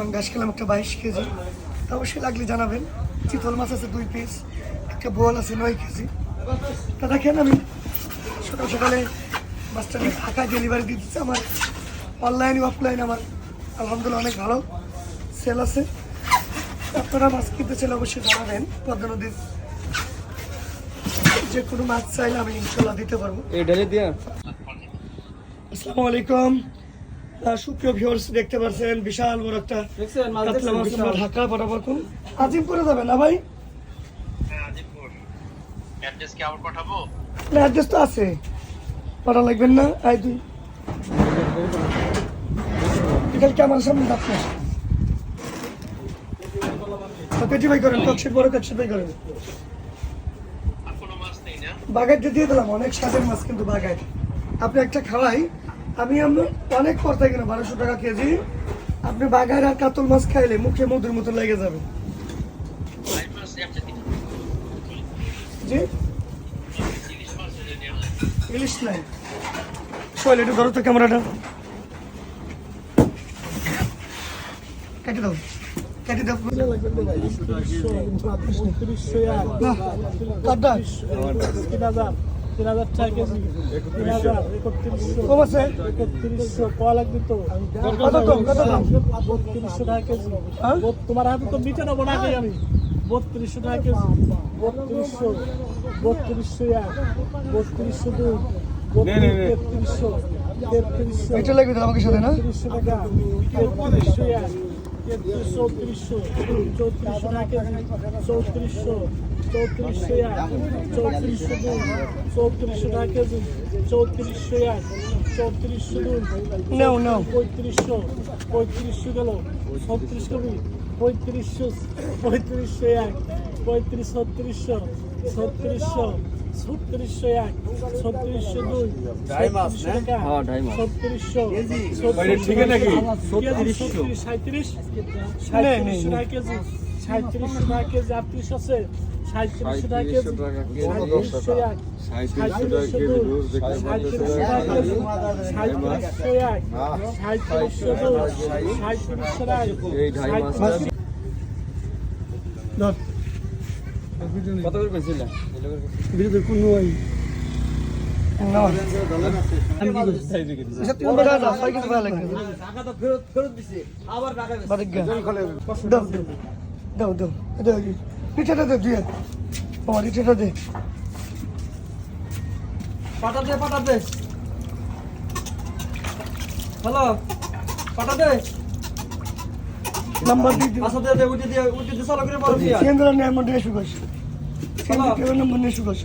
পাঙ্গাস খেলাম একটা বাইশ কেজি। তা অবশ্যই লাগলে জানাবেন। চিতল মাছ আছে দুই পিস একটা বোয়াল আছে নয় কেজি। তা দেখেন আমি সকাল সকালে মাছটা ঢাকায় ডেলিভারি দিয়ে দিচ্ছে। আমার অনলাইন অফলাইন আমার আলহামদুলিল্লাহ অনেক ভালো সেল আছে। আপনারা মাছ কিনতে চাইলে অবশ্যই জানাবেন। পদ্মা নদীর যে কোনো মাছ চাইলে আমি ইনশাল্লাহ দিতে পারব। আসসালামু আলাইকুম। সুপ্রিয় ভিউয়ার্স দেখতে পাচ্ছেন বিশাল বড় একটা কাতলা মাছ আমরা ঢাকা বরাবর কোন আজিমপুরে যাবেন না ভাই? হ্যাঁ অ্যাড্রেস কি আবার পাঠাবো? না অ্যাড্রেস তো আছে। পাঠা লাগবেন না? আই দুই বিকাল কি আমার সামনে ডাক্তার পেটি ভাই করেন কক্সিট বড় কক্সিট ভাই করেন। আর কোনো মাছ নেই না? বাগাইতে দিয়ে দিলাম অনেক স্বাদের মাছ কিন্তু বাগাই আপনি একটা খাওয়াই আমি আমি অনেক পড়তে কিনা বারোশো টাকা কেজি। আপনি বাগার আর কাতল মাছ খাইলে মুখে মধুর মতো লেগে যাবে। জি? ইলিশ নাই। শৈল, একটু ধরো তো ক্যামেরাটা। কেটে দাও। কেটে দাও। না কাটটা তিন হাজার টাকা কেজি। তিন হাজার একত্রিশশো। কম আছে একত্রিশশো পাওয়া লাগবে তো। কত কম কত দাম? বত্রিশশো টাকা কেজি। হ্যাঁ? তোমার হাতে তো মিটে নেব নাকি আমি? বত্রিশশো টাকা কেজি। বত্রিশশো বত্রিশশো এক বত্রিশশো দুই তেত্রিশশো তেত্রিশশো এটা লাগবে তো আমাকে সাথে না? তেত্রিশশো টাকা তেত্রিশশো এক তেত্রিশ চৌত্রিশশো চৌত্রিশশো টাকা চৌত্রিশশো চৌত্রিশশো এক চৌত্রিশশো দুই চৌত্রিশশো টাকা কেজি চৌত্রিশশো এক চৌত্রিশশো দুই পঁয়ত্রিশশো পঁয়ত্রিশশো গেল ছত্রিশ কবি পঁয়ত্রিশশো পঁয়ত্রিশশো এক পঁয়ত্রিশ ছত্রিশশো ছত্রিশশো ছত্রিশশো এক ছত্রিশশো দুই ছত্রিশশো হ্যাঁ? ছত্রিশশো সাঁত্রিশ সাঁত্রিশশো টাকা কেজি সাঁত্রিশশো টাকা কেজি আটত্রিশ আছে। সাঁত্রিশশো টাকা কেজি। সাঁত্রিশশো সাঁত্রিশশো সাঁত্রিশশো টাকা? কেজি সাঁত্রিশশো এক। সাঁত্রিশশো সাঁত্রিশশো কত করে বিরুদ্ধে কোনো আবার দাও দাও দাও পিঠাটা দে দুই বাবা পিঠাটা দে। পাটা দে পাটা দে। হ্যালো পাটা দে। নাম্বার দিয়ে দিও। আচ্ছা দে দে উঠে দিয়ে উঠে দিয়ে চলো করে বড় দিয়া কেন্দ্র নেই আমার শুকাস কেন্দ্র নম্বর নিয়ে শুকাস